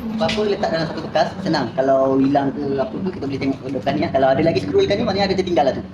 Apa-apa letak dalam satu bekas, senang. Kalau hilang ke apa tu, kita boleh tengok bekas ni. Kalau ada lagi screw ikan ni, maknanya ada tertinggal lah tu.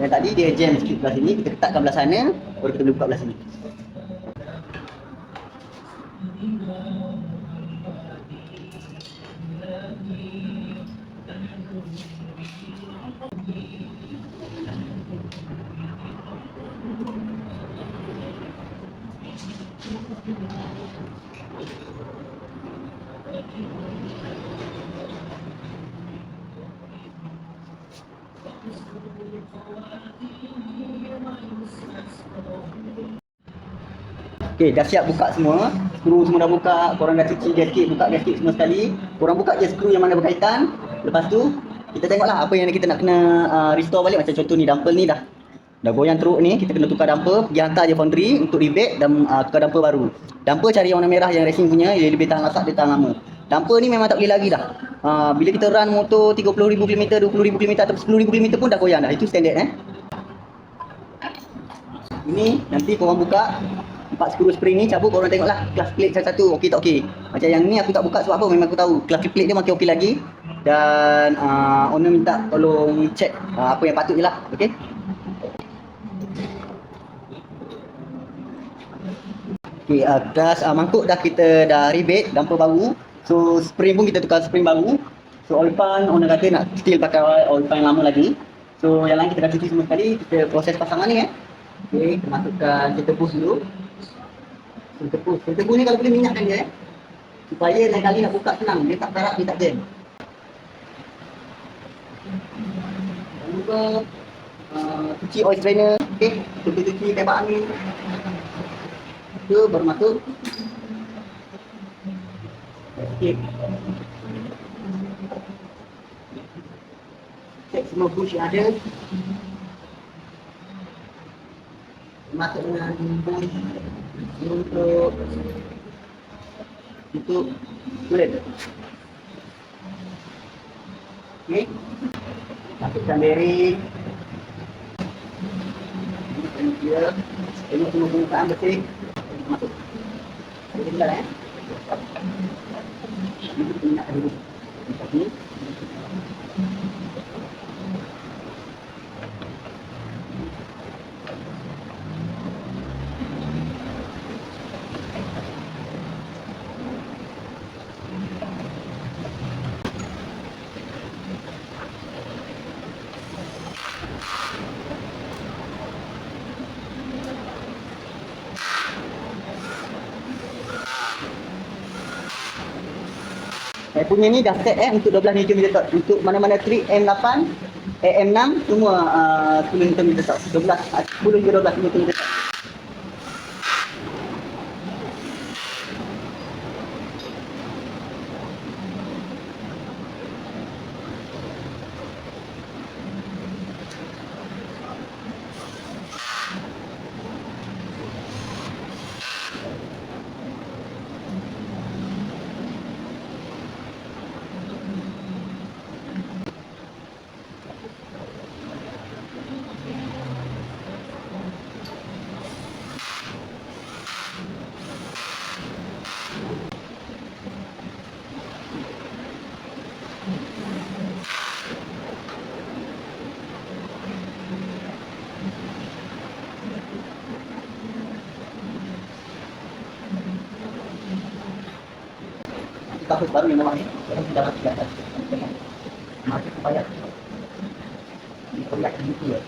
Yang tadi dia jam sikit belah sini, kita ketatkan belah sana, baru kita boleh buka belah sini. Okey, dah siap buka semua. Skru semua dah buka, korang dah cuci gasket, buka gasket semua sekali. Korang buka je skru yang mana berkaitan. Lepas tu, kita tengoklah apa yang kita nak kena uh, restore balik. Macam contoh ni, dumper ni dah dah goyang teruk ni. Kita kena tukar dumper, pergi hantar je foundry untuk rebate dan uh, tukar dumper baru. Dumper cari warna merah yang racing punya, dia lebih tahan lasak, dia tahan lama. Dumper ni memang tak boleh lagi dah. Uh, bila kita run motor 30,000 km, 20,000 km atau 10,000 km pun dah goyang dah. Itu standard eh. Ini nanti korang buka empat skru spring ni cabut korang tengoklah kelas plate satu-satu okey tak okey. Macam yang ni aku tak buka sebab apa memang aku tahu kelas plate dia makin okey lagi dan uh, owner minta tolong check uh, apa yang patut je lah okey. Okey, uh, kelas uh, mangkuk dah kita dah rebate dumper baru. So spring pun kita tukar spring baru. So oil pan owner kata nak still pakai oil pan yang lama lagi. So yang lain kita dah cuci semua sekali, kita proses pasangan ni eh. Okey, kita masukkan kita push dulu. Kita push. Kita push ni kalau boleh minyakkan dia eh. Supaya lain kali nak buka senang. Dia tak karat, dia tak jam. Jangan lupa uh, cuci oil strainer. Okey, kita cuci tembak angin. Itu baru masuk. Okey. Cek semua bush yang ada. masuk dengan bush untuk untuk kulit. Okey. Masukkan bearing. Ini semua bungkaan bersih. Masuk. Ini tinggal eh. Thank you. Saya punya ni dah set eh untuk 12 Newton meter torque. Untuk mana-mana trip M8, eh, M6 semua uh, 10 Newton meter torque. 12, uh, 10 hingga 12 Newton meter torque. Tahun baru yang memang yang sudah mati dah mati supaya dilihat begitu ya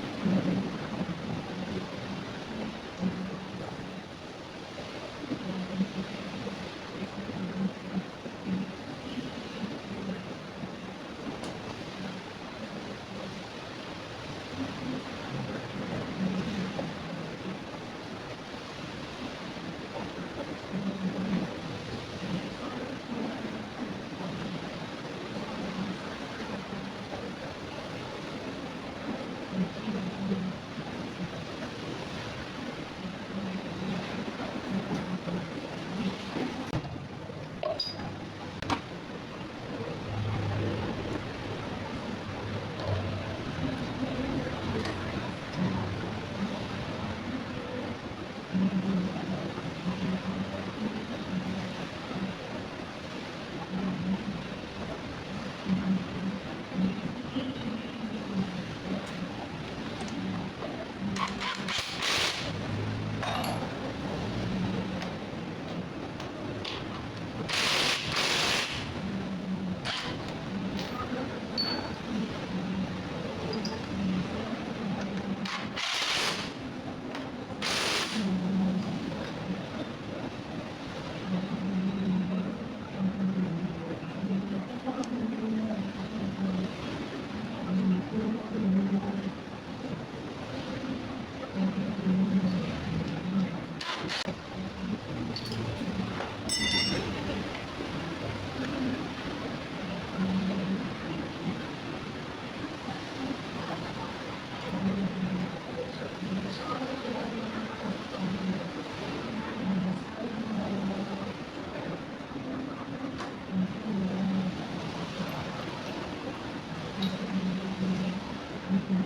mm-hmm.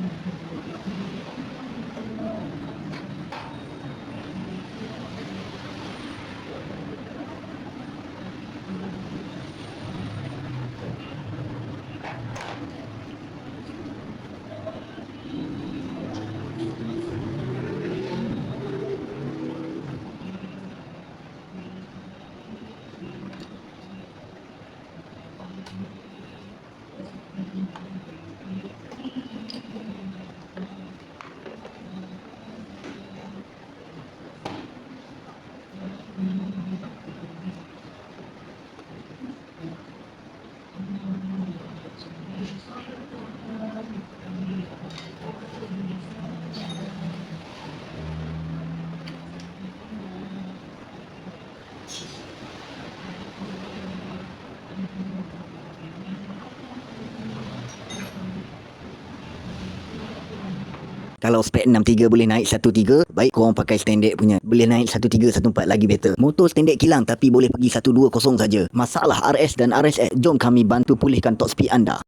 何? Kalau spek 63 boleh naik 13, baik korang pakai standard punya. Boleh naik 13, 14 lagi better. Motor standard kilang tapi boleh pergi 120 saja. Masalah RS dan RSX, jom kami bantu pulihkan top speed anda.